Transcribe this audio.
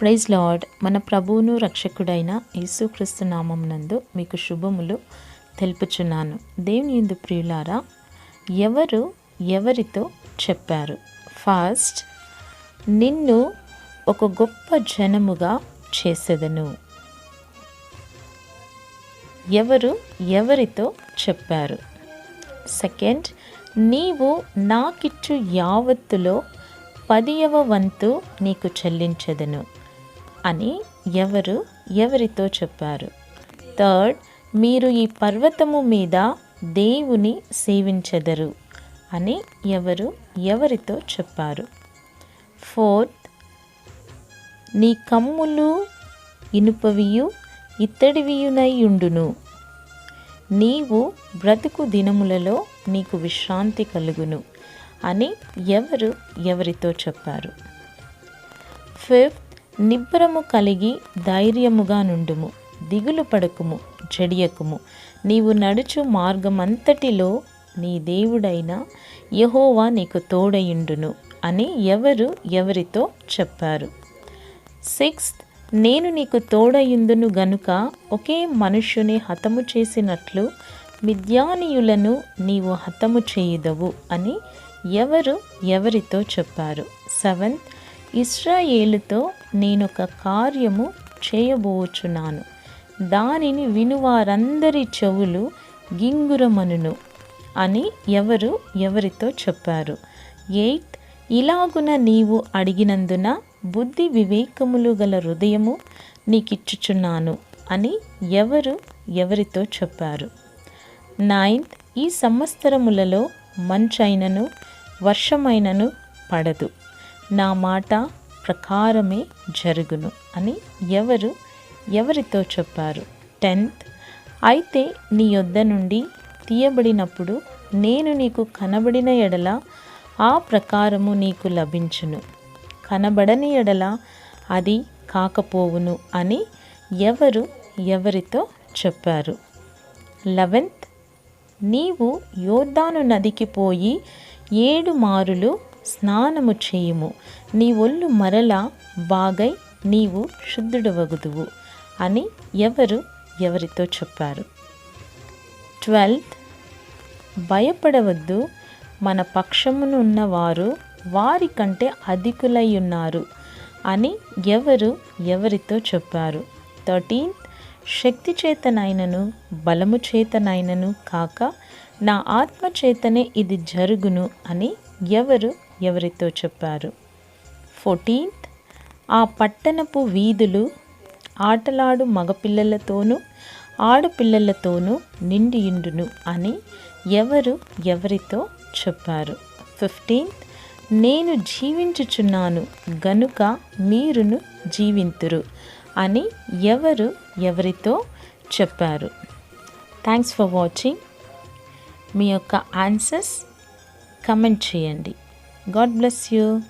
Praise lord మన ప్రభువును రక్షకుడైన యేసుక్రీస్తు నామం నందు మీకు శుభములు తెలుపుచున్నాను. దేవుని ఎందు ప్రియులారా ఎవరు ఎవరితో చెప్పారు? ఫస్ట్ నిన్ను ఒక గొప్ప జనముగా చేసేదను. ఎవరు ఎవరితో చెప్పారు? సెకండ్ నీవు నాకిచ్చు యావత్తులో పదియవ వంతు నీకు చెల్లించదను. అని ఎవరు ఎవరితో చెప్పారు? థర్డ్ మీరు ఈ పర్వతము మీద దేవుని సేవించెదరు అని ఎవరు ఎవరితో చెప్పారు? ఫోర్త్ నీ కమ్ములు ఇనుపవియు ఇత్తడివియునై ఉండును. నీవు బ్రతుకు దినములలో నీకు విశ్రాంతి కలుగును అని ఎవరు ఎవరితో చెప్పారు? ఫిఫ్త్ నిబ్బరము కలిగి ధైర్యముగా నుండుము దిగులు పడకుము జడియకుము. నీవు నడుచు మార్గమంతటిలో నీ దేవుడైన యహోవా నీకు తోడయుండును అని ఎవరు ఎవరితో చెప్పారు. సిక్స్త్ నేను నీకు తోడయుందును గనుక ఒకే మనుష్యుని హతము చేసినట్లు మిద్యానీయులను నీవు హతము చేయుదవు అని ఎవరు ఎవరితో చెప్పారు. సెవెంత్ ఇస్రాయేలుతో నేనొక కార్యము చేయబోచున్నాను. దానిని వినువారందరి చెవులు గింగురమనును అని ఎవరు ఎవరితో చెప్పారు? ఎయిత్ ఇలాగున నీవు అడిగినందున బుద్ధి వివేకములు గల హృదయము నీకిచ్చుచున్నాను అని ఎవరు ఎవరితో చెప్పారు? నైన్త్ ఈ సంవత్సరములలో మంచైనను వర్షమైనను పడదు. నా మాట ప్రకారమే జరుగును అని ఎవరు ఎవరితో చెప్పారు? టెన్త్. అయితే నీ యొద్ద నుండి తీయబడినప్పుడు నేను నీకు కనబడిన ఎడల ఆ ప్రకారము నీకు లభించును. కనబడని ఎడల అది కాకపోవును అని ఎవరు ఎవరితో చెప్పారు? లెవెన్త్. నీవు యోర్దాను నదికి పోయి ఏడు మారులు స్నానము చేయుము. నీ ఒళ్ళు మరలా బాగై నీవు శుద్ధుడవగుదువు అని ఎవరు ఎవరితో చెప్పారు? ట్వెల్త్. భయపడవద్దు. మన పక్షమునున్నవారు వారి కంటే అధికులై ఉన్నారు అని ఎవరు ఎవరితో చెప్పారు? థర్టీన్త్. శక్తి చేతనైనను బలము చేతనైనను కాక నా ఆత్మ చేతనే ఇది జరుగును అని ఎవరు ఎవరితో చెప్పారు? ఫోర్టీన్త్ ఆ పట్టణపు వీధులు ఆటలాడు మగపిల్లలతోనూ ఆడపిల్లలతోనూ నిండియుండును అని ఎవరు ఎవరితో చెప్పారు? ఫిఫ్టీన్త్ నేను జీవించుచున్నాను గనుక మీరును జీవింతురు అని ఎవరు ఎవరితో చెప్పారు? Thanks for watching. మీ యొక్క ఆన్సర్స్ కమెంట్ చేయండి. God bless you.